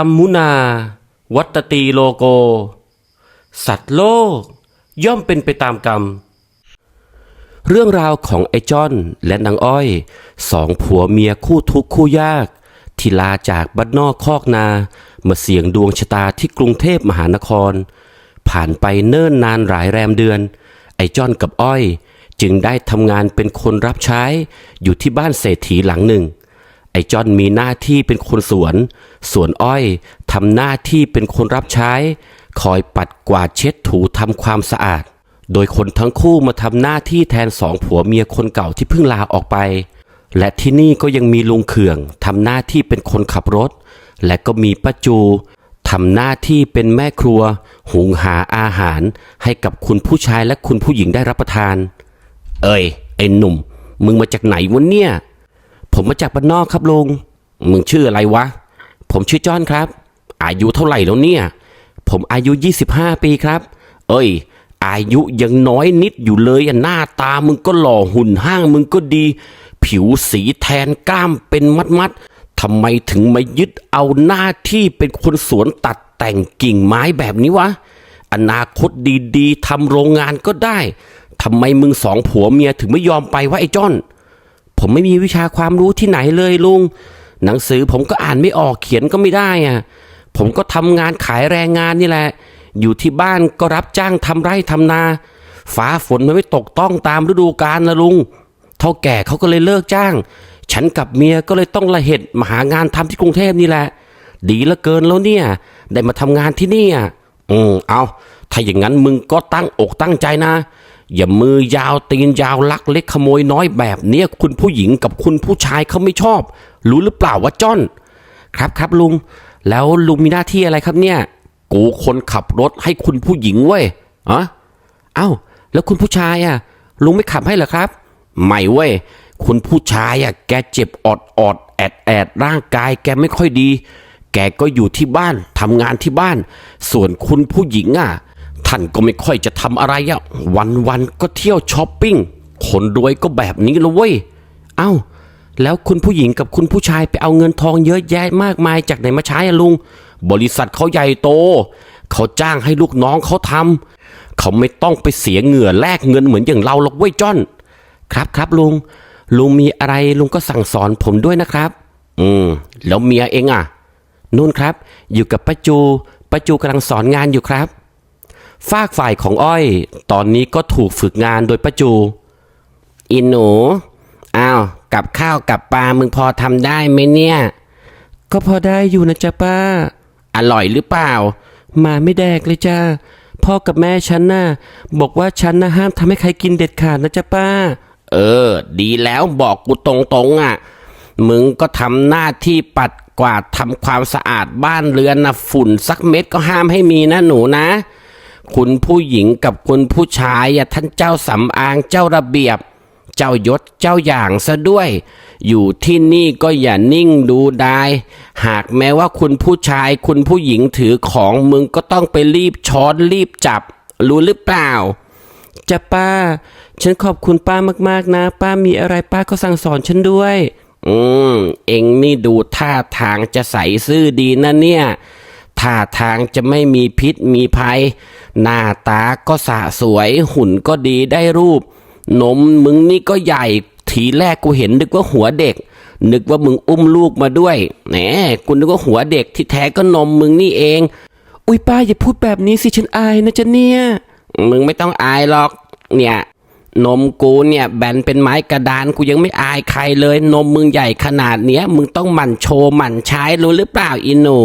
รมมุนา วัตตีโลโก สัตว์โลก ย่อมเป็นไปตามกรรม เรื่องราวของไอ้จอนและนางอ้อย สองผัวเมียคู่ทุกข์คู่ยาก ที่ลาจากบ้านนอกคอกนา มาเสี่ยงดวงชะตาที่กรุงเทพมหานคร ผ่านไปเนิ่นนานหลายแรมเดือน ไอ้จอนกับอ้อย จึงได้ทำงานเป็นคนรับใช้อยู่ที่บ้านเศรษฐีหลังหนึ่ง อ้จอนมีหน้าที่เป็นคนสวน สวนอ้อยทำหน้าที่เป็นคนรับใช้ คอยปัดกวาดเช็ดถูทำความสะอาด โดยคนทั้งคู่มาทำหน้าที่แทนสองผัวเมียคนเก่าที่เพิ่งลาออกไป และที่นี่ก็ยังมีลุงเขื่องทำหน้าที่เป็นคนขับรถ และก็มีป้าจูทำหน้าที่เป็นแม่ครัว หุงหาอาหารให้กับคุณผู้ชายและคุณผู้หญิงได้รับประทาน เอ้ยไอ้หนุ่ม มึงมาจากไหนวะเนี่ย ผมมาจากบ้านนอกครับลุง มึงชื่ออะไรวะ ผมชื่อจอนครับ อายุเท่าไหร่แล้วเนี่ย ผมอายุ 25 ปีครับ เอ้ย อายุยังน้อยนิดอยู่เลยอะหน้าตามึงก็หล่อหุ่นห้างมึงก็ดี ผิวสีแทนกล้ามเป็นมัดมัดๆทำไมถึงมายึดเอาหน้าที่เป็นคนสวนตัดแต่งกิ่งไม้แบบนี้วะ อนาคตดีๆทำโรงงานก็ได้ทำไมมึงสองผัวเมียถึงไม่ยอมไปวะไอ้จ้อน ผมไม่มีวิชาความรู้ที่ไหนเลยลุง หนังสือผมก็อ่านไม่ออกเขียนก็ไม่ได้อะผมก็ทำงานขายแรงงานนี่แหละ อยู่ที่บ้านก็รับจ้างทำไร่ทำนา ฟ้าฝนมันไม่ตกต้องตามฤดูกาลนะลุง เท่าแก่เขาก็เลยเลิกจ้าง ฉันกับเมียก็เลยต้องละเหตุมาหางานทำที่กรุงเทพนี่แหละ ดีเหลือเกินแล้วเนี่ย ได้มาทำงานที่นี่อะอืมเอาถ้าอย่างนั้นมึงก็ตั้งอกตั้งใจนะ อย่ามือยาวตีนยาวลักเล็กขโมยน้อยแบบเนี้ยคุณผู้หญิงกับคุณผู้ชายเขาไม่ชอบ รู้หรือเปล่าว่าจ้อน ครับครับลุง แล้วลุงมีหน้าที่อะไรครับเนี่ย กูคนขับรถให้คุณผู้หญิงเว้ยอะเอ้า แล้วคุณผู้ชายอะ ลุงไม่ขับให้เหรอครับ ไม่เว้ย คุณผู้ชายอะแกเจ็บออดอดแอดแอดร่างกายแกไม่ค่อยดี แกก็อยู่ที่บ้านทำงานที่บ้าน ส่วนคุณผู้หญิงอะ ท่านก็ไม่ค่อยจะทำอะไรอะวันวันๆก็เที่ยวช้อปปิ้ง คนรวยก็แบบนี้ละเว้ย เอ้า แล้วคุณผู้หญิงกับคุณผู้ชายไปเอาเงินทองเยอะแยะมากมายจากไหนมาใช้อะลุง บริษัทเขาใหญ่โต เขาจ้างให้ลูกน้องเขาทำ เขาไม่ต้องไปเสียเหงื่อแลกเงินเหมือนอย่างเราหรอกเว้ยจอน ครับครับลุง ลุงมีอะไรลุงก็สั่งสอนผมด้วยนะครับ อืม แล้วเมียเองอะนู่นครับ อยู่กับป้าจูป้าจูกำลังสอนงานอยู่ครับ ฝากฝ่ายของอ้อย ตอนนี้ก็ถูกฝึกงานโดยป้าจู อินหนู อ้าว กับข้าวกับปลา มึงพอทำได้ไหมเนี่ย ก็พอได้อยู่นะจ๊ะป้า อร่อยหรือเปล่า มาไม่แดกเลยจ้า พ่อกับแม่ฉันน่ะ บอกว่าฉันน่ะห้ามทำให้ใครกินเด็ดขาดนะจ๊ะป้า เออ ดีแล้วบอกกูตรงๆอะ มึงก็ทำหน้าที่ปัดกวาดทำความสะอาดบ้านเรือนนะฝุ่นสักเม็ดก็ห้ามให้มีนะหนูนะ คุณผู้หญิงกับคุณผู้ชายท่านเจ้าสำอางเจ้าระเบียบ เจ้ายศเจ้าอย่างซะด้วย อยู่ที่นี่ก็อย่านิ่งดูได้หากแม้ว่าคุณผู้ชายคุณผู้หญิงถือของมึงก็ต้องไปรีบช้อนรีบจับ รู้หรือเปล่าจ้ะป้า ฉันขอบคุณป้ามากๆนะ ป้ามีอะไรป้าก็สั่งสอนฉันด้วย อืม เอ็งนี่ดูท่าทางจะใสซื่อดีนะเนี่ย ท่าทางจะไม่มีพิษมีภัย หน้าตาก็สะสวยหุ่นก็ดีได้รูป นมมึงนี่ก็ใหญ่ ทีแรกกูเห็นนึกว่าหัวเด็ก นึกว่ามึงอุ้มลูกมาด้วยแหมกูนึกว่าหัวเด็กที่แท้ก็นมมึงนี่เอง อุ้ยป้าอย่าพูดแบบนี้สิฉันอายนะจ๊ะเนี่ย มึงไม่ต้องอายหรอก เนี่ยนมกูเนี่ยแบนเป็นไม้กระดานกูยังไม่อายใครเลย นมมึงใหญ่ขนาดเนี้ย มึงต้องหมั่นโชว์หมั่นใช้รู้หรือเปล่าอีหนู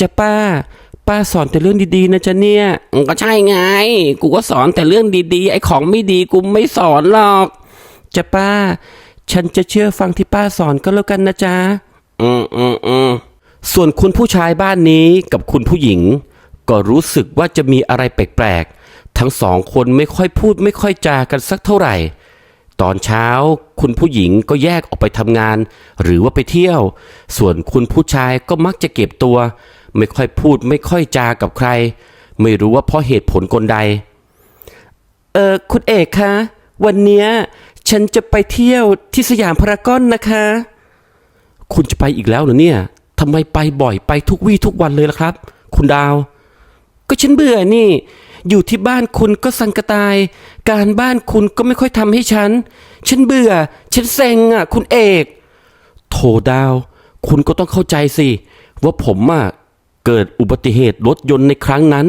จะป้า ป้าสอนแต่เรื่องดีๆนะจ๊ะเนี่ยก็ใช่ไง กูก็สอนแต่เรื่องดีๆ ไอ้ของไม่ดีกูไม่สอนหรอกจะป้า ฉันจะเชื่อฟังที่ป้าสอนก็แล้วกันนะจ๊ะอืมอืมอืมส่วนคุณผู้ชายบ้านนี้กับคุณผู้หญิง ก็รู้สึกว่าจะมีอะไรแปลกๆ ทั้งสองคนไม่ค่อยพูดไม่ค่อยจากันสักเท่าไหร่ ตอนเช้าคุณผู้หญิงก็แยกออกไปทำงาน หรือว่าไปเที่ยว ส่วนคุณผู้ชายก็มักจะเก็บตัว ไม่ค่อยพูดไม่ค่อยจากับใคร ไม่รู้ว่าเพราะเหตุผลกลใด เออคุณเอกคะ วันเนี้ยฉันจะไปเที่ยวที่สยามพารากอนนะคะ คุณจะไปอีกแล้วเหรอเนี่ยทำไมไปบ่อยไปทุกวี่ทุกวันเลยล่ะครับ คุณดาว ก็ฉันเบื่อนี่ อยู่ที่บ้านคุณก็สังกตาย การบ้านคุณก็ไม่ค่อยทำให้ฉัน ฉันเบื่อ ฉันเซ็งอะ คุณเอก โถดาว คุณก็ต้องเข้าใจสิ ว่าผมอะ เกิดอุบัติเหตุรถยนต์ในครั้งนั้น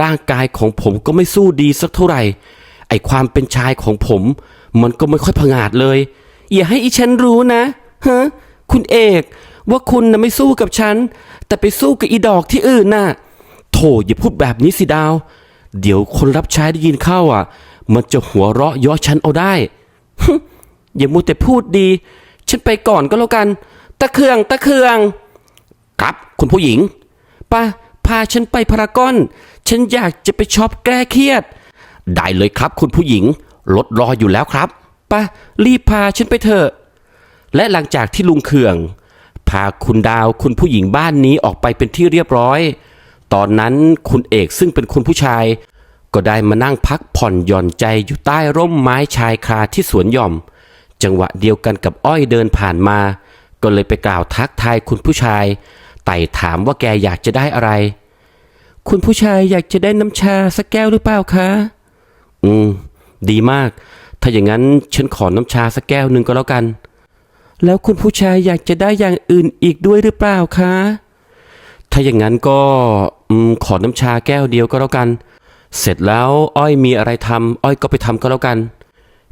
ร่างกายของผมก็ไม่สู้ดีสักเท่าไหร่ ไอความเป็นชายของผม มันก็ไม่ค่อยผงาดเลย อย่าให้อีฉันรู้นะฮะคุณเอกว่าคุณน่ะไม่สู้กับฉัน แต่ไปสู้กับอีดอกที่อื่นน่ะโถอย่าพูดแบบนี้สิดาว เดี๋ยวคนรับใช้ได้ยินเข้าอะ มันจะหัวเราะย่อฉันเอาได้อย่ามัวแต่พูดดี ฉันไปก่อนก็แล้วกัน ตะเคืองตะเคือง ครับ คุณผู้หญิง ป้าพาฉันไปพารากอน ฉันอยากจะไปช็อปแก้เครียด ได้เลยครับคุณผู้หญิง รถรออยู่แล้วครับป้ารีบพาฉันไปเถอะ และหลังจากที่ลุงเคือง พาคุณดาวคุณผู้หญิงบ้านนี้ออกไปเป็นที่เรียบร้อย ตอนนั้นคุณเอกซึ่งเป็นคุณผู้ชาย ก็ได้มานั่งพักผ่อนหย่อนใจอยู่ใต้ร่มไม้ชายคาที่สวนหย่อม จังหวะเดียวกันกับอ้อยเดินผ่านมา ก็เลยไปกล่าวทักทายคุณผู้ชาย ไต่ถามว่าแกอยากจะได้อะไร คุณผู้ชายอยากจะได้น้ำชาสักแก้วหรือเปล่าคะ อืม ดีมาก ถ้าอย่างนั้นฉันขอน้ำชาสักแก้วหนึ่งก็แล้วกัน แล้วคุณผู้ชายอยากจะได้อย่างอื่นอีกด้วยหรือเปล่าคะ ถ้าอย่างนั้นก็อืมขอน้ำชาแก้วเดียวก็แล้วกัน เสร็จแล้วอ้อยมีอะไรทำอ้อยก็ไปทำก็แล้วกัน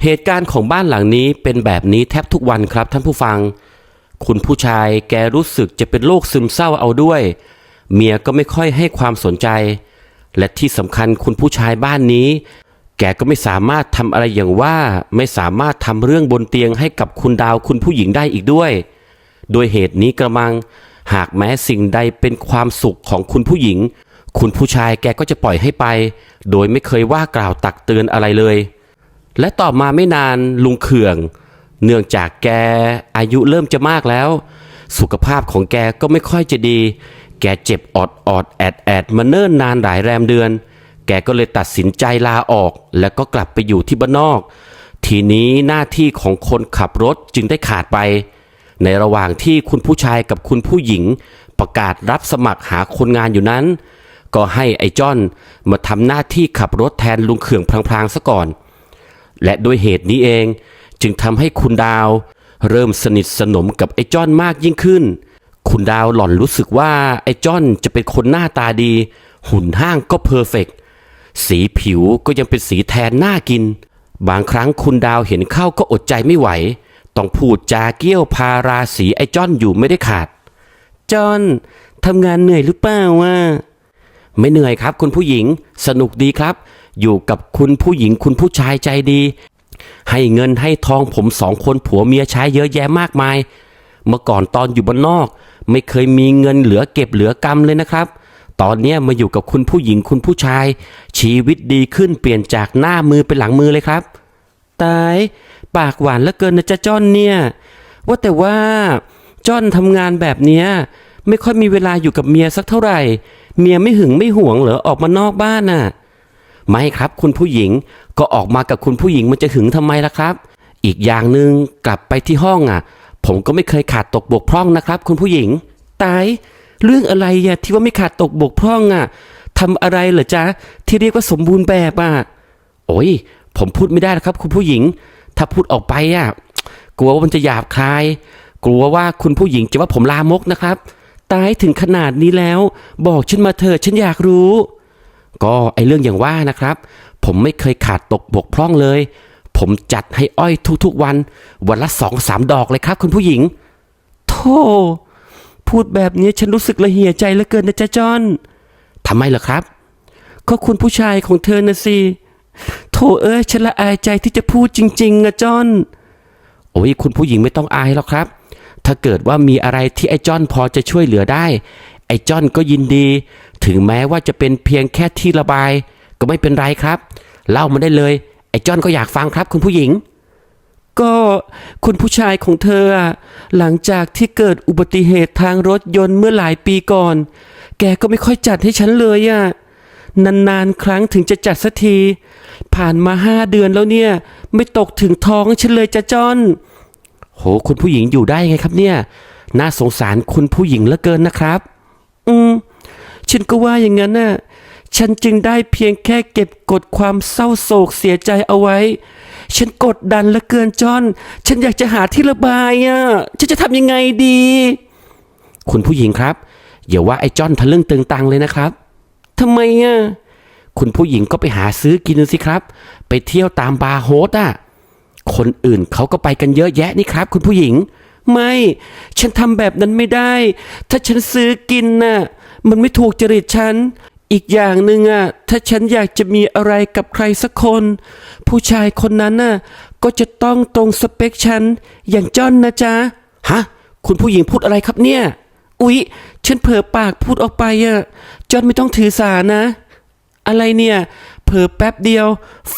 เหตุการณ์ของบ้านหลังนี้เป็นแบบนี้แทบทุกวันครับท่านผู้ฟัง คุณผู้ชายแกรู้สึกจะเป็นโรคซึมเศร้าเอาด้วย เมียก็ไม่ค่อยให้ความสนใจ และที่สำคัญคุณผู้ชายบ้านนี้ แกก็ไม่สามารถทำอะไรอย่างว่าไม่สามารถทำเรื่องบนเตียงให้กับคุณดาวคุณผู้หญิงได้อีกด้วย โดยเหตุนี้กระมัง หากแม้สิ่งใดเป็นความสุขของคุณผู้หญิง คุณผู้ชายแกก็จะปล่อยให้ไป โดยไม่เคยว่ากล่าวตักเตือนอะไรเลย และต่อมาไม่นานลุงเขื่อง เนื่องจากแกอายุเริ่มจะมากแล้ว สุขภาพของแกก็ไม่ค่อยจะดี แกเจ็บออดออดแอดแอดมาเนิ่นนานหลายแรมเดือน แกก็เลยตัดสินใจลาออก แล้วก็กลับไปอยู่ที่บ้านนอก ทีนี้หน้าที่ของคนขับรถจึงได้ขาดไป ในระหว่างที่คุณผู้ชายกับคุณผู้หญิง ประกาศรับสมัครหาคนงานอยู่นั้น ก็ให้ไอ้จอนมาทำหน้าที่ขับรถแทนลุงเขื่องพลางๆซะก่อน และด้วยเหตุนี้เอง จึงทำให้คุณดาว เริ่มสนิทสนมกับไอ้จอนมากยิ่งขึ้น คุณดาวหล่อนรู้สึกว่าไอ้จอนจะเป็นคนหน้าตาดี หุ่นห้างก็เพอร์เฟกต์สีผิวก็ยังเป็นสีแทนน่ากิน บางครั้งคุณดาวเห็นเข้าก็อดใจไม่ไหว ต้องพูดจาเกี้ยวพาราสีไอ้จอนอยู่ไม่ได้ขาดจอนทำงานเหนื่อยหรือเปล่าวะไม่เหนื่อยครับ คุณผู้หญิงสนุกดีครับ อยู่กับคุณผู้หญิงคุณผู้ชายใจดี ให้เงินให้ทองผมสองคนผัวเมียใช้เยอะแยะมากมาย เมื่อก่อนตอนอยู่บ้านนอก ไม่เคยมีเงินเหลือเก็บเหลือกำเลยนะครับ ตอนนี้มาอยู่กับคุณผู้หญิงคุณผู้ชาย ชีวิตดีขึ้นเปลี่ยนจากหน้ามือเป็นหลังมือเลยครับ ตาย ปากหวานเหลือเกินนะจ๊ะจ้อนเนี่ย ว่าแต่ว่าจ้อนทำงานแบบเนี้ยไม่ค่อยมีเวลาอยู่กับเมียสักเท่าไหร่ เมียไม่หึงไม่หวงเหรอออกมานอกบ้านน่ะ ไม่ครับคุณผู้หญิงก็ออกมากับคุณผู้หญิงมันจะหึงทำไมล่ะครับ อีกอย่างหนึ่งกลับไปที่ห้องอะ ผมก็ไม่เคยขาดตกบกพร่องนะครับ คุณผู้หญิง ตาย เรื่องอะไรอะที่ว่าไม่ขาดตกบกพร่องอะทำอะไรเหรอจ๊ะที่เรียกว่าสมบูรณ์แบบอะโอ้ยผมพูดไม่ได้นะครับ คุณผู้หญิง ถ้าพูดออกไปอะกลัวว่ามันจะหยาบคาย กลัวว่าคุณผู้หญิงจะว่าผมลามกนะครับ ตายถึงขนาดนี้แล้ว บอกฉันมาเถอะฉันอยากรู้ ก็ไอเรื่องอย่างว่านะครับ ผมไม่เคยขาดตกบกพร่องเลย ผมจัดให้อ้อยทุกๆวัน วันละสองสามดอกเลยครับ คุณผู้หญิงโธ่พูดแบบนี้ฉันรู้สึกละเหี่ยใจเหลือเกินนะจ๊ะจอนทำไมล่ะครับ ก็คุณผู้ชายของเธอนะสิโถเอ้ยฉันละอายใจที่จะพูดจริงๆอะจอนโอ้ยคุณผู้หญิงไม่ต้องอายหรอกครับ ถ้าเกิดว่ามีอะไรที่ไอ้จอนพอจะช่วยเหลือได้ ไอ้จอนก็ยินดี ถึงแม้ว่าจะเป็นเพียงแค่ที่ระบาย ก็ไม่เป็นไรครับ เล่ามาได้เลย ไอ้จอนก็อยากฟังครับคุณผู้หญิง ก็คุณผู้ชายของเธออะหลังจากที่เกิดอุบัติเหตุทางรถยนต์เมื่อหลายปีก่อน แกก็ไม่ค่อยจัดให้ฉันเลยอะนานๆ ครั้งถึงจะจัดสักที ผ่านมาห้าเดือนแล้วเนี่ย ไม่ตกถึงท้องฉันเลยจ้ะจอน โห คุณผู้หญิงอยู่ได้ไงครับเนี่ย น่าสงสารคุณผู้หญิงเหลือเกินนะครับ อืม ฉันก็ว่าอย่างนั้นน่ะ ฉันจึงได้เพียงแค่เก็บกดความเศร้าโศกเสียใจเอาไว้ ฉันกดดันเหลือเกินจอน ฉันอยากจะหาที่ระบายอะ ฉันจะทำยังไงดี คุณผู้หญิงครับ อย่าว่าไอ้จอนทะลึ่งตึงตังเลยนะครับทำไมอะ คุณผู้หญิงก็ไปหาซื้อกินสิครับ ไปเที่ยวตามบาร์โฮสอะ คนอื่นเขาก็ไปกันเยอะแยะนี่ครับ คุณผู้หญิง ไม่ ฉันทำแบบนั้นไม่ได้ ถ้าฉันซื้อกินน่ะ มันไม่ถูกจริตฉัน อีกอย่างหนึ่งอะ ถ้าฉันอยากจะมีอะไรกับใครสักคน ผู้ชายคนนั้นน่ะ ก็จะต้องตรงสเปคฉัน อย่างจ้อนนะจ๊ะ ฮะ คุณผู้หญิงพูดอะไรครับเนี่ย อุ๊ย ฉันเผลอปากพูดออกไปอะ จอนไม่ต้องถือสานะ อะไรเนี่ย เผลอแป๊บเดียว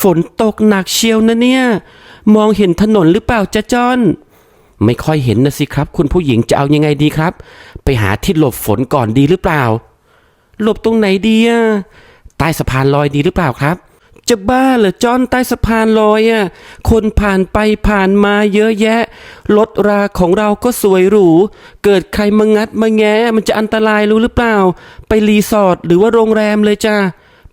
ฝนตกหนักเชียวนะเนี่ย มองเห็นถนนหรือเปล่าจ๊ะจอน ไม่ค่อยเห็นนะสิครับ คุณผู้หญิงจะเอายังไงดีครับ ไปหาที่หลบฝนก่อนดีหรือเปล่า หลบตรงไหนดีอะใต้สะพานลอยดีหรือเปล่าครับ จะบ้าเหรอจอนใต้สะพานลอยอะคนผ่านไปผ่านมาเยอะแยะรถราของเราก็สวยหรู เกิดใครมางัดมาแงะมันจะอันตรายรู้หรือเปล่า ไปรีสอร์ทหรือว่าโรงแรมเลยจ้า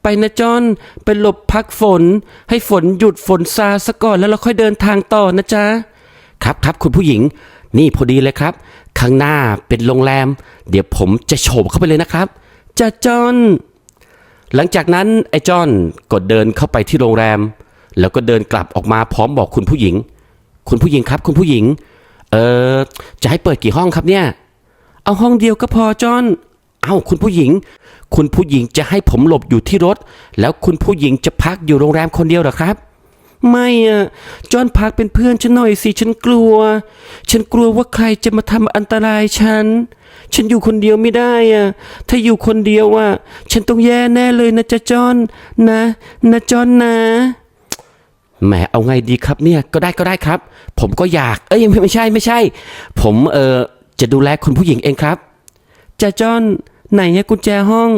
ไปนะจอนไปหลบพักฝน ให้ฝนหยุดฝนซาซะก่อนแล้วเราค่อยเดินทางต่อนะจ๊ะ ครับครับคุณผู้หญิง นี่พอดีเลยครับ ข้างหน้าเป็นโรงแรม เดี๋ยวผมจะโฉบเข้าไปเลยนะครับจ้าจอนหลังจากนั้นไอ้จอนก็เดินเข้าไปที่โรงแรม แล้วก็เดินกลับออกมาพร้อมบอกคุณผู้หญิง คุณผู้หญิงครับ คุณผู้หญิง เออจะให้เปิดกี่ห้องครับเนี่ย เอาห้องเดียวก็พอจอนเอ้าคุณผู้หญิง คุณผู้หญิงจะให้ผมหลบอยู่ที่รถ แล้วคุณผู้หญิงจะพักอยู่โรงแรมคนเดียวหรอครับ ไม่อะจอนพักเป็นเพื่อนฉันหน่อยสิ ฉันกลัว ฉันกลัวว่าใครจะมาทำอันตรายฉัน ฉันอยู่คนเดียวไม่ได้อะถ้าอยู่คนเดียวอะฉันต้องแย่แน่เลยนะจ๊ะจอนนะ นะจอนนะ แหมเอาไงดีครับเนี่ย ก็ได้ก็ได้ครับ ผมก็อยาก เอ้ยไม่ใช่ไม่ใช่ ผมเออจะดูแลคุณผู้หญิงเองครับจ้าจอนไหนเนี่ยกุญแจห้อง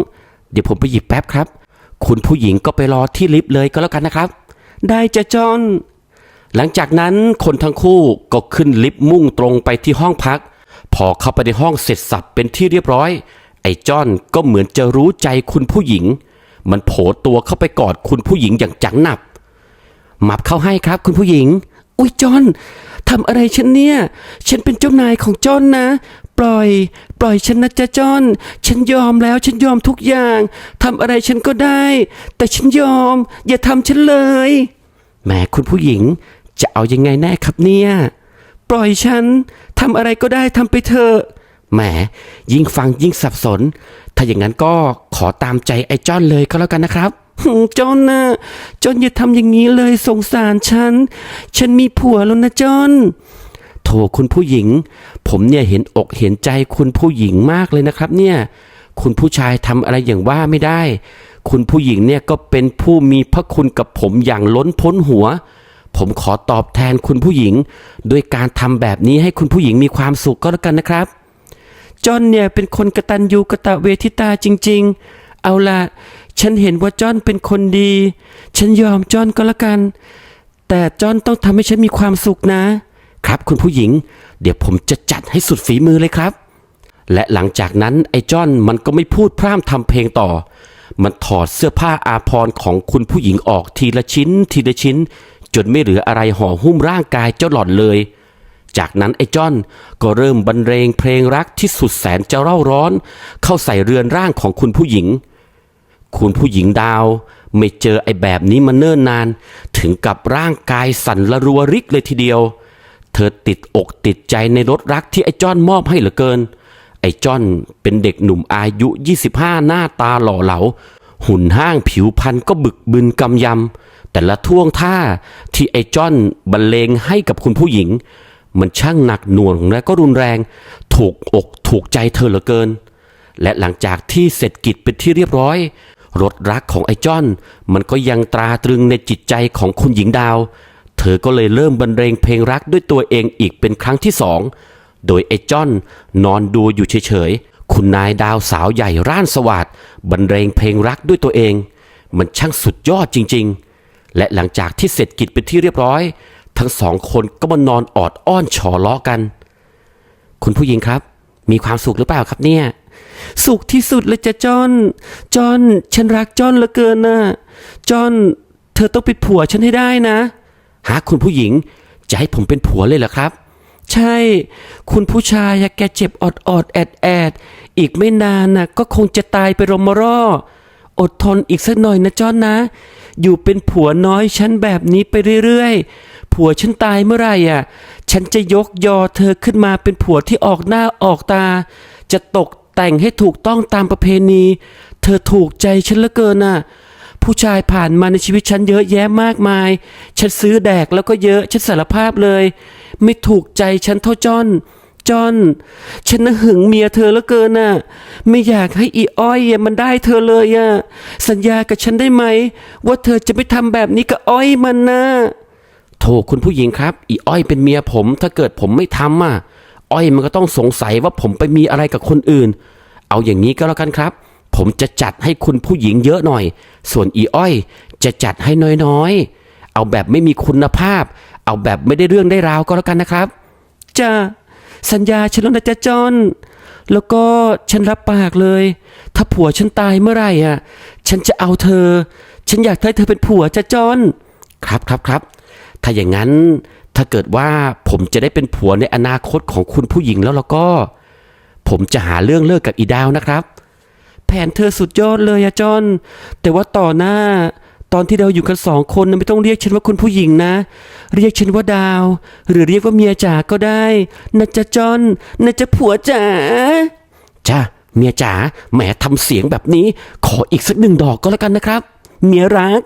เดี๋ยวผมไปหยิบแป๊บครับ คุณผู้หญิงก็ไปรอที่ลิฟต์เลยก็แล้วกันนะครับ ได้จ้าจอน หลังจากนั้นคนทั้งคู่ก็ขึ้นลิฟต์มุ่งตรงไปที่ห้องพัก พอเข้าไปในห้องเสร็จสับเป็นที่เรียบร้อย ไอ้จอนก็เหมือนจะรู้ใจคุณผู้หญิง มันโผล่ตัวเข้าไปกอดคุณผู้หญิงอย่างจังหนับหมับเข้าให้ครับคุณผู้หญิง อุ้ยจอนทำอะไรฉันเนี่ย ฉันเป็นเจ้านายของจอนนะ ปล่อย ปล่อยฉันนะจ๊ะจอน ฉันยอมแล้วฉันยอมทุกอย่างทำอะไรฉันก็ได้ แต่ฉันยอม อย่าทำฉันเลยแหมคุณผู้หญิง จะเอายังไงแน่ครับเนี่ย ปล่อยฉันทำอะไรก็ได้ทำไปเถอะแหมยิ่งฟังยิ่งสับสน ถ้าอย่างนั้นก็ขอตามใจไอ้จอนเลยก็แล้วกันนะครับหึจอนนะจอนอย่าทำอย่างนี้เลยสงสารฉัน ฉันมีผัวแล้วนะจอน โถคุณผู้หญิง ผมเนี่ยเห็นอกเห็นใจคุณผู้หญิงมากเลยนะครับ เนี่ยคุณผู้ชายทำอะไรอย่างว่าไม่ได้ คุณผู้หญิงเนี่ยก็เป็นผู้มีพระคุณกับผมอย่างล้นพ้นหัว ผมขอตอบแทนคุณผู้หญิง ด้วยการทำแบบนี้ให้คุณผู้หญิงมีความสุขก็แล้วกันนะครับจอนเนี่ยเป็นคนกระตันยูกระตะเวทิตาจริง ๆ เอาละฉันเห็นว่าจอนเป็นคนดี ฉันยอมจอนก็แล้วกัน แต่จอนต้องทำให้ฉันมีความสุขนะ ครับคุณผู้หญิง เดี๋ยวผมจะจัดให้สุดฝีมือเลยครับ และหลังจากนั้นไอ้จอนมันก็ไม่พูดพร่ำทำเพลงต่อ มันถอดเสื้อผ้าอาภรณ์ของคุณผู้หญิงออกทีละชิ้น ทีละชิ้น จนไม่เหลืออะไรห่อหุ้มร่างกายเจ้าหล่อนเลย จากนั้นไอ้จอนก็เริ่มบรรเลงเพลงรักที่สุดแสนจะเร่าร้อน เข้าใส่เรือนร่างของคุณผู้หญิง คุณผู้หญิงดาวไม่เจอไอ้แบบนี้มาเนิ่นนาน ถึงกับร่างกายสั่นละรัวริกเลยทีเดียว เธอติดอกติดใจในรถรักที่ไอ้จอนมอบให้เหลือเกิน ไอ้จอนเป็นเด็กหนุ่มอายุ 25 หน้าตาหล่อเหลา หุ่นห้างผิวพรรณก็บึกบึนกำยำ แต่ละท่วงท่าที่ไอ้จอนบรรเลงให้กับคุณผู้หญิง มันช่างหนักหน่วงและก็รุนแรง ถูกอกถูกใจเธอเหลือเกิน และหลังจากที่เสร็จกิจเป็นที่เรียบร้อยรถรักของไอ้จอนมันก็ยังตราตรึงในจิตใจของคุณหญิงดาว อก็เลยเริ่มบรรเลงเพลงรักด้วยตัวเองอีกเป็นครั้งที่สอง โดยไอ้จอนนอนดูอยู่เฉยๆ คุณนายดาวสาวใหญ่ร่านสวัสดบรรเลงเพลงรักด้วยตัวเอง มันช่างสุดยอดจริงๆ และหลังจากที่เสร็จกิจเป็นที่เรียบร้อย ทั้งสองคนก็มานอนออดอ้อนฉอล้อกัน คุณผู้หญิงครับ มีความสุขหรือเปล่าครับเนี่ย สุขที่สุดเลยจ้ะจอนจอนฉันรักจอนเหลือเกินนะจอนเธอต้องเป็นผัวฉันให้ได้นะ หาคุณผู้หญิง จะให้ผมเป็นผัวเลยเหรอครับ ใช่ คุณผู้ชายแกเจ็บอดอดแอดแอดอีกไม่นานน่ะก็คงจะตายไปรมรออดทนอีกสักหน่อยนะจอนนะ อยู่เป็นผัวน้อยฉันแบบนี้ไปเรื่อยๆ ผัวฉันตายเมื่อไหร่อะ ฉันจะยกยอเธอขึ้นมาเป็นผัวที่ออกหน้าออกตา จะตกแต่งให้ถูกต้องตามประเพณี เธอถูกใจฉันเหลือเกินน่ะ ผู้ชายผ่านมาในชีวิตฉันเยอะแยะมากมาย ฉันซื้อแดกแล้วก็เยอะ ฉันสารภาพเลย ไม่ถูกใจฉันเท่าจอนจอนฉันน่ะหึงเมียเธอเหลือเกินน่ะ ไม่อยากให้อีอ้อยอมันได้เธอเลยอะสัญญากับฉันได้ไหม ว่าเธอจะไม่ทำแบบนี้กับอ้อยมันนะโถคุณผู้หญิงครับ อีอ้อยเป็นเมียผม ถ้าเกิดผมไม่ทำอะอ้อยมันก็ต้องสงสัยว่าผมไปมีอะไรกับคนอื่น เอาอย่างนี้ก็แล้วกันครับ ผมจะจัดให้คุณผู้หญิงเยอะหน่อย ส่วนอีอ้อย จะจัดให้น้อยๆ เอาแบบไม่มีคุณภาพ เอาแบบไม่ได้เรื่องได้ราวก็แล้วกันนะครับจ้าสัญญาฉันแล้วนะจ๊ะจอนแล้วก็ฉันรับปากเลย ถ้าผัวฉันตายเมื่อไหร่อะ ฉันจะเอาเธอ ฉันอยากให้เธอเป็นผัวจ้ะจอนครับครับครับ ถ้าอย่างนั้นถ้าเกิดว่าผมจะได้เป็นผัวในอนาคตของคุณผู้หญิงแล้วแล้วก็ ผมจะหาเรื่องเลิกกับอีดาวนะครับ แผนเธอสุดยอดเลยอะจอน แต่ว่าต่อหน้า ตอนที่เราอยู่กันสองคนนะไม่ต้องเรียกฉันว่าคุณผู้หญิงนะ เรียกฉันว่าดาว หรือเรียกว่าเมียจ๋าก็ได้นะจ๊ะจอนนะจ๊ะผัวจ๋าจ้าเมียจ๋าแหมทำเสียงแบบนี้ ขออีกสักหนึ่งดอกก็แล้วกันนะครับ เมียรัก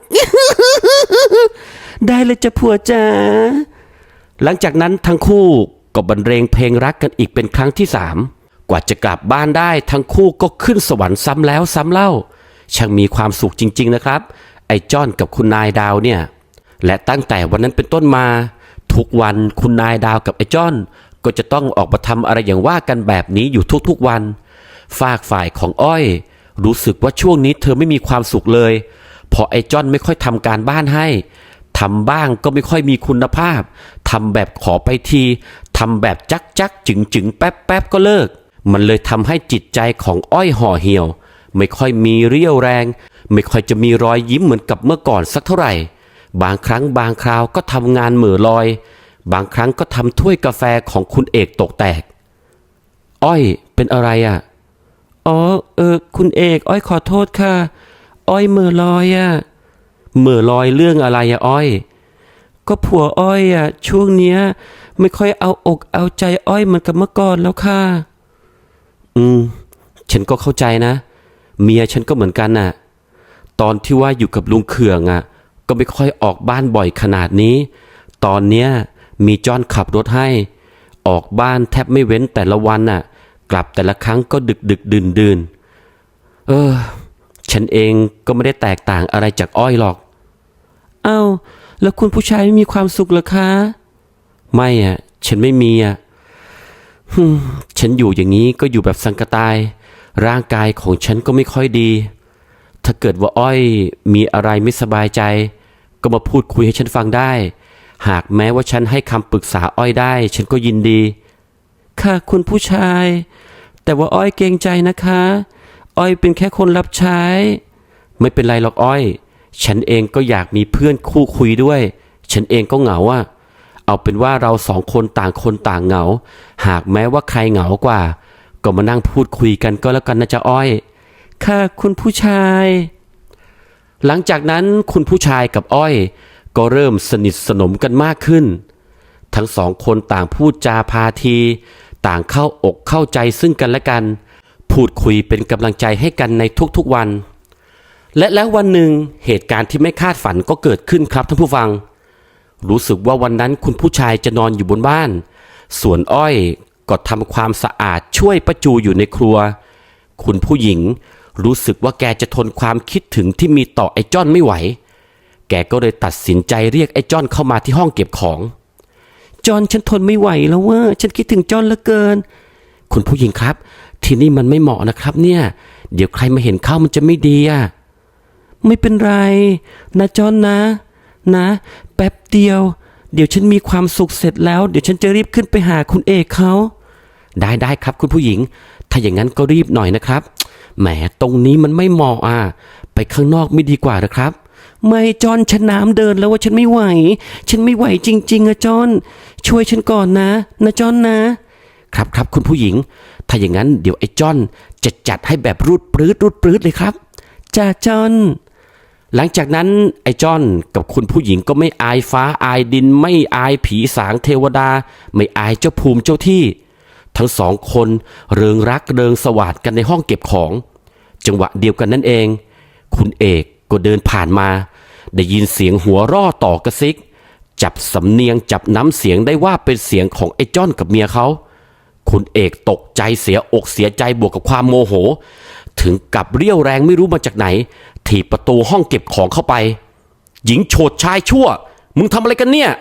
ได้เลยจ้ะผัวจ๋าหลังจากนั้นทั้งคู่ก็บรรเลงเพลงรักกันอีกเป็นครั้งที่สาม กว่าจะกลับบ้านได้ทั้งคู่ก็ขึ้นสวรรค์ซ้ำแล้วซ้ำเล่า ช่างมีความสุขจริง ๆ นะครับ ไอ้จ้อนกับคุณนายดาวเนี่ย และตั้งแต่วันนั้นเป็นต้นมา ทุกวันคุณนายดาวกับไอ้จ้อนก็จะต้องออกมาทำอะไรอย่างว่ากันแบบนี้อยู่ทุกๆวัน ฝากฝ่ายของอ้อย รู้สึกว่าช่วงนี้เธอไม่มีความสุขเลยเพราะไอ้จ้อนไม่ค่อยทำการบ้านให้ทำบ้างก็ไม่ค่อยมีคุณภาพทำแบบขอไปทีทำแบบจักจักจึงจึงแป๊บแป๊บก็เลิก มันเลยทำให้จิตใจของอ้อยห่อเหี่ยว ไม่ค่อยมีเรี่ยวแรง ไม่ค่อยจะมีรอยยิ้มเหมือนกับเมื่อก่อนสักเท่าไหร่ บางครั้งบางคราวก็ทำงานเหม่อลอย บางครั้งก็ทำถ้วยกาแฟของคุณเอกตกแตก อ้อยเป็นอะไรอะ อ๋อ เออ คุณเอก อ้อยขอโทษค่ะ อ้อยเหม่อลอยอะเหม่อลอยเรื่องอะไรอะอ้อย ก็ผัวอ้อยอะช่วงเนี้ย ไม่ค่อยเอาอกเอาใจอ้อยเหมือนกับเมื่อก่อนแล้วค่ะ อืม ฉันก็เข้าใจนะ เมียฉันก็เหมือนกันน่ะ ตอนที่ว่าอยู่กับลุงเขืองอะ ก็ไม่ค่อยออกบ้านบ่อยขนาดนี้ ตอนเนี้ยมีจอนขับรถให้ ออกบ้านแทบไม่เว้นแต่ละวันน่ะ กลับแต่ละครั้งก็ดึกดึกดื่นดื่นเออ ฉันเองก็ไม่ได้แตกต่างอะไรจากอ้อยหรอกอ้าวแล้วคุณผู้ชายไม่มีความสุขหรอคะ ไม่อะฉันไม่มีอะ ฉันอยู่อย่างนี้ก็อยู่แบบสังกตาย ร่างกายของฉันก็ไม่ค่อยดี ถ้าเกิดว่าอ้อยมีอะไรไม่สบายใจ ก็มาพูดคุยให้ฉันฟังได้ หากแม้ว่าฉันให้คำปรึกษาอ้อยได้ ฉันก็ยินดี ค่ะคุณผู้ชาย แต่ว่าอ้อยเกรงใจนะคะ อ้อยเป็นแค่คนรับใช้ ไม่เป็นไรหรอกอ้อย ฉันเองก็อยากมีเพื่อนคู่คุยด้วย ฉันเองก็เหงาอะ เอาเป็นว่าเราสองคนต่างคนต่างเหงา หากแม้ว่าใครเหงากว่า ก็มานั่งพูดคุยกันก็แล้วกันนะจ๊ะอ้อย ค่ะคุณผู้ชาย หลังจากนั้นคุณผู้ชายกับอ้อย ก็เริ่มสนิทสนมกันมากขึ้น ทั้งสองคนต่างพูดจาพาที ต่างเข้าอกเข้าใจซึ่งกันและกัน พูดคุยเป็นกำลังใจให้กันในทุกๆวัน และแล้ววันหนึ่งเหตุการณ์ที่ไม่คาดฝันก็เกิดขึ้นครับท่านผู้ฟัง รู้สึกว่าวันนั้นคุณผู้ชายจะนอนอยู่บนบ้าน ส่วนอ้อยก็ทำความสะอาดช่วยประจูอยู่ในครัว คุณผู้หญิงรู้สึกว่าแกจะทนความคิดถึงที่มีต่อไอ้จ้อนไม่ไหว แกก็เลยตัดสินใจเรียกไอ้จ้อนเข้ามาที่ห้องเก็บของจอนฉันทนไม่ไหวแล้วว่าฉันคิดถึงจอนเหลือเกิน คุณผู้หญิงครับ ที่นี่มันไม่เหมาะนะครับ เนี่ย เดี๋ยวใครมาเห็นเข้ามันจะไม่ดีอะ ไม่เป็นไร นะจอนนะ นะ แป๊บเดียว เดี๋ยวฉันมีความสุขเสร็จแล้ว เดี๋ยวฉันจะรีบขึ้นไปหาคุณเอกเขาได้ได้ครับคุณผู้หญิง ถ้าอย่างนั้นก็รีบหน่อยนะครับ แหมตรงนี้มันไม่เหมาะอะ ไปข้างนอกไม่ดีกว่านะครับ ไม่จอนฉันน้ำเดินแล้วว่าฉันไม่ไหว ฉันไม่ไหวจริง ๆอะจอน ช่วยฉันก่อนนะ นะจอนนะ ครับครับคุณผู้หญิง ถ้าอย่างนั้นเดี๋ยวไอ้จอนจะจัดให้แบบรูดปรื้ดรูดปรื้ดเลยครับ จ้าจอน หลังจากนั้นไอ้จอนกับคุณผู้หญิงก็ไม่อายฟ้าอายดิน ไม่อายผีสางเทวดา ไม่อายเจ้าภูมิเจ้าที่ ทั้งสองคนเริงรักเริงสวัสดกันในห้องเก็บของ จังหวะเดียวกันนั่นเอง คุณเอกก็เดินผ่านมา ได้ยินเสียงหัวร่อต่อกระซิก จับสำเนียงจับน้ำเสียงได้ว่าเป็นเสียงของไอ้จ้อนกับเมียเขาคุณเอกตกใจเสียอกเสียใจบวกกับความโมโห ถึงกับเรี่ยวแรงไม่รู้มาจากไหน ถีบประตูห้องเก็บของเข้าไป หญิงโฉดชายชั่ว มึงทำอะไรกันเนี่ย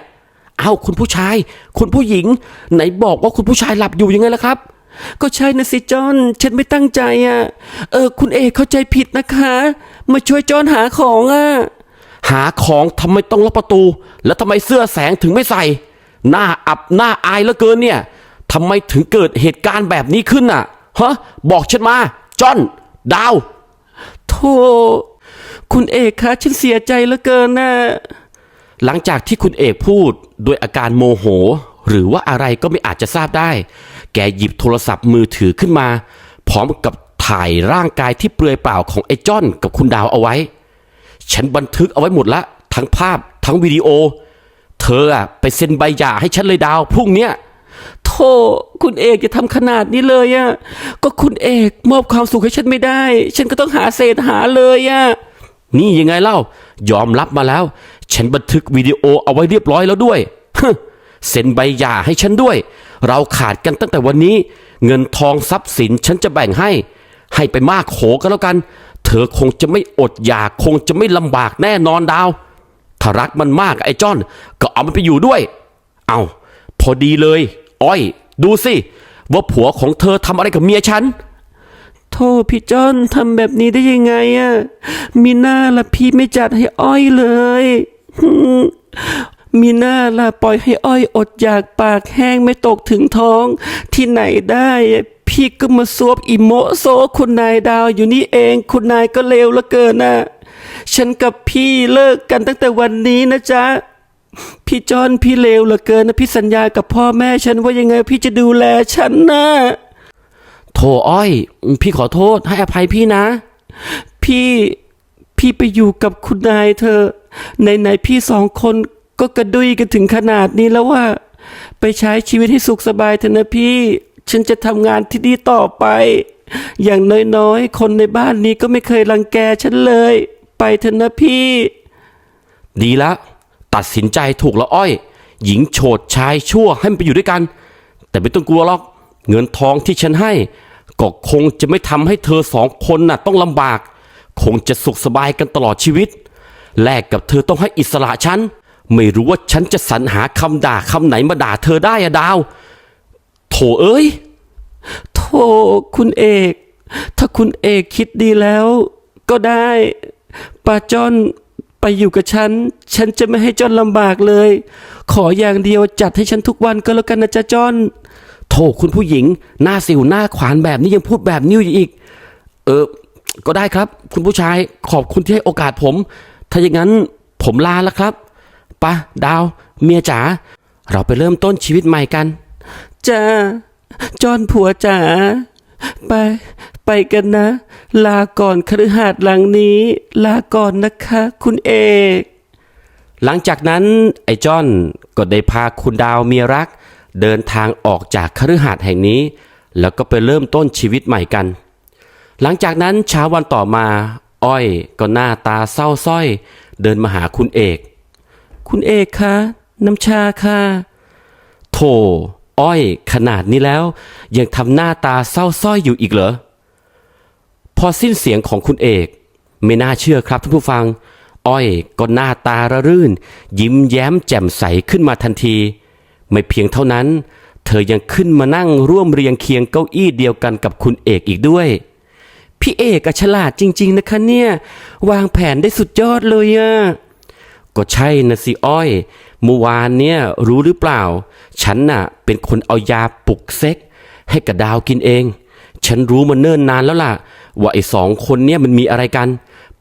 เอ้าคุณผู้ชาย คุณผู้หญิง ไหนบอกว่าคุณผู้ชายหลับอยู่ยังไงล่ะครับ ก็ใช่นะสิจอนฉันไม่ตั้งใจอะ เออ คุณเอกเข้าใจผิดนะคะ มาช่วยจอนหาของอะหาของทำไมต้องล็อกประตู แล้วทำไมเสื้อแสงถึงไม่ใส่ หน้าอับหน้าอายเหลือเกินเนี่ยทำไมถึงเกิดเหตุการณ์แบบนี้ขึ้นน่ะฮะบอกฉันมาจอนดาว โธ่คุณเอกคะฉันเสียใจเหลือเกินนะหลังจากที่คุณเอกพูดด้วยอาการโมโห หรือว่าอะไรก็ไม่อาจจะทราบได้ แกหยิบโทรศัพท์มือถือขึ้นมา พร้อมกับถ่ายร่างกายที่เปลือยเปล่าของไอ้จอนกับคุณดาวเอาไว้ ฉันบันทึกเอาไว้หมดละ ทั้งภาพทั้งวิดีโอ เธออะไปเซ็นใบหย่าให้ฉันเลยดาวพรุ่งเนี้ย โธ่คุณเอกจะทำขนาดนี้เลยอะก็คุณเอกมอบความสุขให้ฉันไม่ได้ ฉันก็ต้องหาเศษหาเลยอะนี่ยังไงเล่ายอมรับมาแล้ว ฉันบันทึกวิดีโอเอาไว้เรียบร้อยแล้วด้วยฮเซ็นใบหย่าให้ฉันด้วย เราขาดกันตั้งแต่วันนี้ เงินทองทรัพย์สินฉันจะแบ่งให้ ให้ไปมากโขก็แล้วกัน เธอคงจะไม่อดอยากคงจะไม่ลำบากแน่นอนดาว ถ้ารักมันมากไอ้จ้อน ก็เอามันไปอยู่ด้วย เอาพอดีเลย อ้อย ดูสิ ว่าผัวของเธอทำอะไรกับเมียฉันโทษพี่จอนทำแบบนี้ได้ยังไงอะมีหน้าละพี่ไม่จัดให้อ้อยเลยมีหน้าละปล่อยให้อ้อยอดอยากปากแห้งไม่ตกถึงท้อง ที่ไหนได้ พี่ก็มาซวบอิโมโซคุณนายดาวอยู่นี่เอง คุณนายก็เลวเหลือเกินนะฉันกับพี่เลิกกันตั้งแต่วันนี้นะจ๊ะ พี่จอนพี่เลวเหลือเกินนะพี่สัญญากับพ่อแม่ฉันว่ายังไงพี่จะดูแลฉันนะโถอ้อย พี่ขอโทษให้อภัยพี่นะ พี่พี่ไปอยู่กับคุณนายเธอะไหนๆพี่สองคนก็กระดุยกันถึงขนาดนี้แล้วว่า ไปใช้ชีวิตให้สุขสบายเถอะนะพี่ ฉันจะทำงานที่นี่ต่อไป อย่างน้อยๆ คนในบ้านนี้ก็ไม่เคยรังแกฉันเลย ไปเถอะนะพี่ ดีแล้ว ตัดสินใจถูกแล้วอ้อย หญิงโฉดชายชั่วให้มันไปอยู่ด้วยกัน แต่ไม่ต้องกลัวหรอก เงินทองที่ฉันให้ ก็คงจะไม่ทำให้เธอสองคนน่ะต้องลำบาก คงจะสุขสบายกันตลอดชีวิต แลกกับเธอต้องให้อิสระฉัน ไม่รู้ว่าฉันจะสรรหาคำด่าคำไหนมาด่าเธอได้อะดาว โถเอ้ย โถคุณเอก ถ้าคุณเอกคิดดีแล้ว ก็ได้ป้าจอน ไปอยู่กับฉัน ฉันจะไม่ให้จอนลำบากเลย ขออย่างเดียวจัดให้ฉันทุกวันก็แล้วกันนะจ๊ะจอนโถคุณผู้หญิง หน้าสิวหน้าขวานแบบนี้ยังพูดแบบนี้อยู่อีก เออ ก็ได้ครับ คุณผู้ชายขอบคุณที่ให้โอกาสผม ถ้าอย่างนั้นผมลาแล้วครับปะดาว เมียจ๋าเราไปเริ่มต้นชีวิตใหม่กันจ้าจอนผัวจ๋าไป ไปกันนะ ลาก่อนคฤหาสน์หลังนี้ ลาก่อนนะคะ คุณเอก หลังจากนั้นไอ้จอนก็ได้พาคุณดาวเมียรัก เดินทางออกจากคฤหาสน์แห่งนี้ แล้วก็ไปเริ่มต้นชีวิตใหม่กัน หลังจากนั้นเช้าวันต่อมา อ้อยก็หน้าตาเศร้าส้อย เดินมาหาคุณเอก คุณเอกคะน้ำชาค่ะโถอ้อยขนาดนี้แล้ว ยังทำหน้าตาเศร้าส้อยอยู่อีกเหรอ พอสิ้นเสียงของคุณเอก ไม่น่าเชื่อครับท่านผู้ฟัง อ้อยก็หน้าตาระรื่น ยิ้มแย้มแจ่มใสขึ้นมาทันที ไม่เพียงเท่านั้น เธอยังขึ้นมานั่งร่วมเรียงเคียงเก้าอี้เดียวกันกับคุณเอกอีกด้วย พี่เอกอฉลาดจริง ๆ นะคะเนี่ย วางแผนได้สุดยอดเลยอะก็ใช่นะสิอ้อย เมื่อวานเนี่ยรู้หรือเปล่า ฉันน่ะเป็นคนเอายาปลุกเซ็ก ให้กับดาวกินเอง ฉันรู้มาเนิ่นนานแล้วล่ะ ว่าไอ้สองคนเนี่ยมันมีอะไรกัน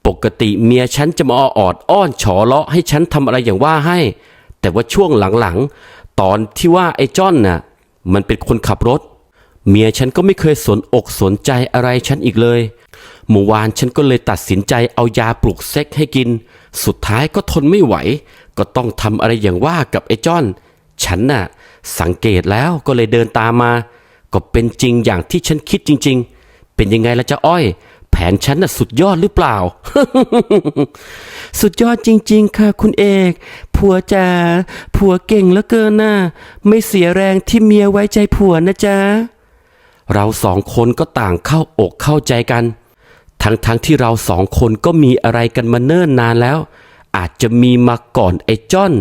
ปกติเมียฉันจะมาออดอ้อนฉอเลาะให้ฉันทำอะไรอย่างว่าให้ แต่ว่าช่วงหลังๆ ตอนที่ว่าไอ้จ้อนน่ะ มันเป็นคนขับรถ เมียฉันก็ไม่เคยสนอกสนใจอะไรฉันอีกเลยเมื่อวานฉันก็เลยตัดสินใจเอายาปลุกเซ็กให้กิน สุดท้ายก็ทนไม่ไหว ก็ต้องทำอะไรอย่างว่ากับไอ้จ้อน ฉันน่ะ สังเกตแล้วก็เลยเดินตามมา ก็เป็นจริงอย่างที่ฉันคิดจริง ๆ เป็นยังไงล่ะจ๊ะอ้อย แผนฉันน่ะสุดยอดหรือเปล่า สุดยอดจริง ๆ ค่ะ คุณเอก ผัวจ๋าผัวเก่งเหลือเกินน่ะไม่เสียแรงที่เมียไว้ใจผัวนะจ๊ะ เราสองคนก็ต่างเข้าอกเข้าใจกัน ทั้งๆทที่เราสองคนก็มีอะไรกันมาเนิ่นนานแล้ว อาจจะมีมาก่อนไอ้จ้อน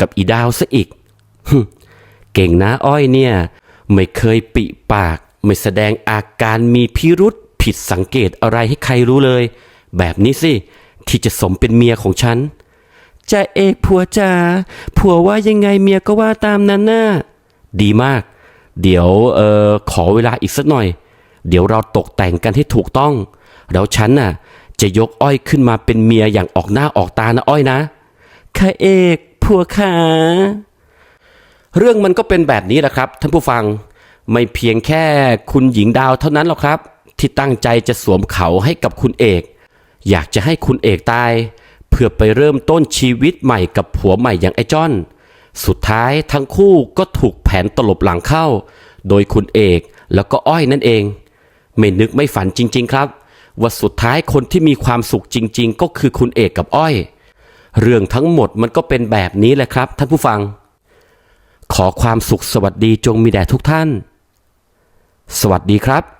กับอีดาวซะอีกเก่งนะอ้อยเนี่ย ไม่เคยปิปาก ไม่แสดงอาการมีพิรุษผิดสังเกตอะไรให้ใครรู้เลย แบบนี้สิ ที่จะสมเป็นเมียของฉันจะเอกผัวจ๋าผัวว่ายังไงเมียก็ว่าตามนั้นน่ะดีมาก เดี๋ยวเออขอเวลาอีกสักหน่อย เดี๋ยวเราตกแต่งกันให้ถูกต้อง แล้วฉันน่ะ จะยกอ้อยขึ้นมาเป็นเมียอย่างออกหน้าออกตานะอ้อยนะค่ะเอกผัวขาเรื่องมันก็เป็นแบบนี้แหละครับ ท่านผู้ฟัง ไม่เพียงแค่คุณหญิงดาวเท่านั้นหรอกครับ ที่ตั้งใจจะสวมเขาให้กับคุณเอก อยากจะให้คุณเอกตาย เพื่อไปเริ่มต้นชีวิตใหม่กับผัวใหม่อย่างไอ้จ้อน สุดท้ายทั้งคู่ก็ถูกแผนตลบหลังเข้า โดยคุณเอกแล้วก็อ้อยนั่นเอง ไม่นึกไม่ฝันจริง ๆ ครับ ว่าสุดท้ายคนที่มีความสุขจริง ๆ ก็คือคุณเอกกับอ้อย เรื่องทั้งหมดมันก็เป็นแบบนี้แหละครับ ท่านผู้ฟัง ขอความสุขสวัสดีจงมีแด่ทุกท่าน สวัสดีครับ